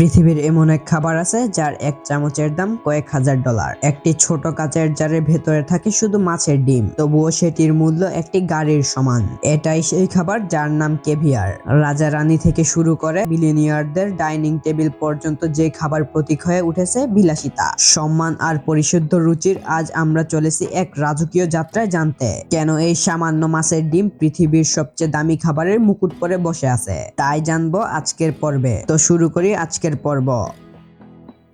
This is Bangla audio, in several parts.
পৃথিবীর এমন এক খাবার আছে যার এক চামচের দাম কয়েক হাজার ডলার। একটি ছোট কাচের জারের ভেতরে থাকে শুধু মাছের ডিম, তবুও সেটির মূল্য একটি গাড়ির সমান। এটাই সেই খাবার যার নাম কেভিয়ার। রাজা রানী থেকে শুরু করে বিলিনিয়ারদের ডাইনিং টেবিল পর্যন্ত যে খাবার প্রতীক হয়ে উঠেছে বিলাসিতা। সম্মান আর পরিশুদ্ধ রুচির আজ আমরা চলেছি এক রাজকীয় যাত্রায় জানতে। কেন এই সামান্য মাছের ডিম পৃথিবীর সবচেয়ে দামি খাবারের মুকুট পরে বসে আছে? তাই জানব আজকের পর্বে। তো শুরু করি আজকের পর্ব।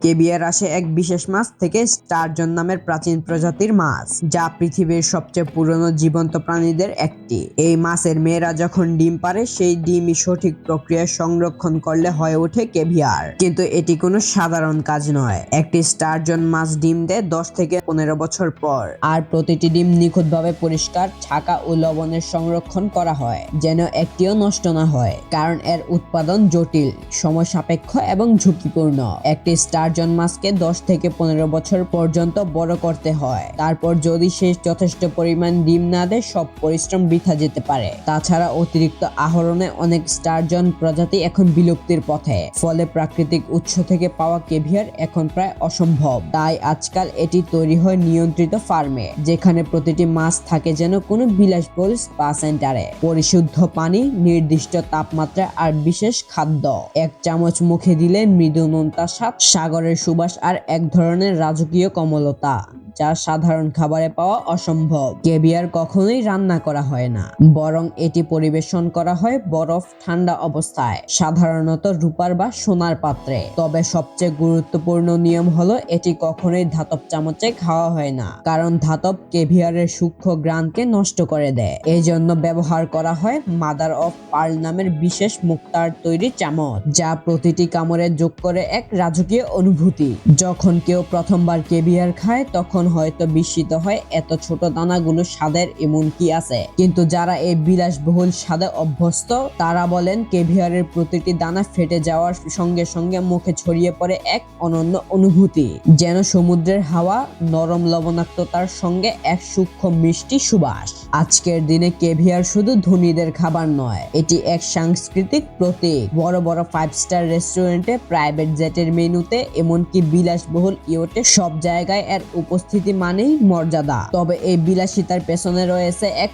কেবিয়ার আসে এক বিশেষ মাছ থেকে স্টারজন নামের প্রাচীন প্রজাতির মাছ যা পৃথিবীর সবচেয়ে পুরনো জীবন্ত প্রাণীদের একটি এই মাছের মেয়েরা যখন ডিম পারে, সেই ডিমই সঠিক প্রক্রিয়ায় সংরক্ষণ করলে হয়ে ওঠে কেভিয়ার কিন্তু এটি কোনো সাধারণ কাজ নয়। একটি স্টারজন মাছ ডিম দেয় দশ থেকে পনেরো বছর পর। আর প্রতিটি ডিম নিখুঁতভাবে পরিষ্কার, ছাকা ও লবণের সংরক্ষণ করা হয়, যেন একটিও নষ্ট না হয়, কারণ এর উৎপাদন জটিল, সময় সাপেক্ষ এবং ঝুঁকিপূর্ণ। একটি স্টারজন মাছকে দশ থেকে পনেরো বছর পর্যন্ত বড় করতে হয়। তারপর যদি সে যথেষ্ট পরিমাণ ডিম না দেয়, সব পরিশ্রম বৃথা যেতে পারে। তাছাড়া অতিরিক্ত আহরণে অনেক স্টারজন প্রজাতি এখন বিলুপ্তির পথে। ফলে প্রাকৃতিক উৎস থেকে পাওয়া কেভিয়ার এখন প্রায় অসম্ভব। তাই আজকাল এটি তৈরি হয় নিয়ন্ত্রিত ফার্মে, যেখানে প্রতিটি মাছ থাকে যেন কোনো বিলাসবহুল স্পা সেন্টারে। পরিশুদ্ধ পানি, নির্দিষ্ট তাপমাত্রা আর বিশেষ খাদ্য। এক চামচ মুখে দিলে মৃদু নোনতা স্বাদ, সাগরের সুবাস আর এক ধরনের রাজকীয় কমলতা, যা সাধারণ খাবারে পাওয়া অসম্ভব। কেবিয়ার কখনোই রান্না করা হয় না। বরং এটি পরিবেশন করা হয় বরফ, ঠান্ডা অবস্থায়, সাধারণত রূপার বা সোনার পাত্রে। তবে সবচেয়ে গুরুত্বপূর্ণ নিয়ম হলো এটি কখনোই ধাতব চামচে খাওয়া হয় না, কারণ ধাতব কেভিয়ারের সূক্ষ্ম গ্রানকে নষ্ট করে দেয়। এই জন্য ব্যবহার করা হয় মাদার অফ পার্ল নামের বিশেষ মুক্তার তৈরি চামচ, যা প্রতিটি কামড়ে যোগ করে এক রাজকীয় অনুভূতি। যখন কেউ প্রথমবার কেভিয়ার খায়, তখন হয়তো বিস্মিত হয়, এত ছোট দানাগুলো স্বাদের এমন কি আছে? কিন্তু যারা এই বিলাসবহুল স্বাদে অভ্যস্ত, তারা বলেন কেভিয়ারের প্রতিটি দানা ফেটে যাওয়ার সঙ্গে সঙ্গে মুখে ছড়িয়ে পড়ে এক অনন্য অনুভূতি। যেন সমুদ্রের হাওয়া, নরম লবণাক্ততার সঙ্গে এক সূক্ষ্ম মিষ্টি সুবাস। আজকের দিনে কেভিয়ার শুধু ধনীদের খাবার নয়, এটি এক সাংস্কৃতিক প্রতীক। বড় বড় ফাইভ স্টার রেস্টুরেন্টে, প্রাইভেট জেটের মেনুতে, এমনকি বিলাসবহুল ইয়োটে, সব জায়গায় এর উপস্থিতি মানেই মর্যাদা। তবে এই বিলাসিতার পেছনে রয়েছে এক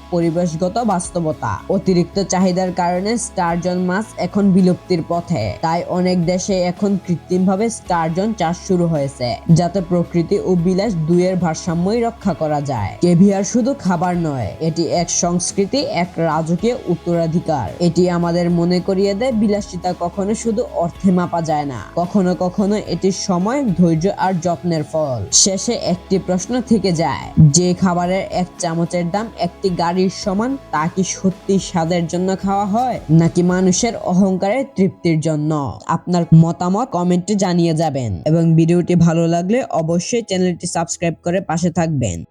পরিবেশগত বাস্তবতা। অতিরিক্ত চাহিদার কারণে স্টারজন মাছ এখন বিলুপ্তির পথে। তাই অনেক দেশে এখন কৃত্রিমভাবে স্টারজন চাষ শুরু হয়েছে, যাতে প্রকৃতি ও বিলাস দুইয়ের ভারসাম্যই রক্ষা করা যায়। কেভিয়ার শুধু খাবার নয়, এটি এক সংস্কৃতি, এক রাজকীয় উত্তরাধিকার। এটি আমাদের মনে করিয়ে দেয়, বিলাসিতা কখনো শুধু অর্থে মাপা যায় না, কখনো কখনো এটি সময়, ধৈর্য আর যত্নের ফল। শেষে একটি প্রশ্ন থেকে যায়, যে খাবারের এক চামচের দাম একটি গাড়ির সমান তা কি সত্যি স্বাদের জন্য খাওয়া হয়, নাকি মানুষের অহংকারের তৃপ্তির জন্য? আপনার মতামত কমেন্টে জানিয়ে যাবেন। এবং ভিডিওটি ভালো লাগলে অবশ্যই চ্যানেলটি সাবস্ক্রাইব করে পাশে থাকবেন।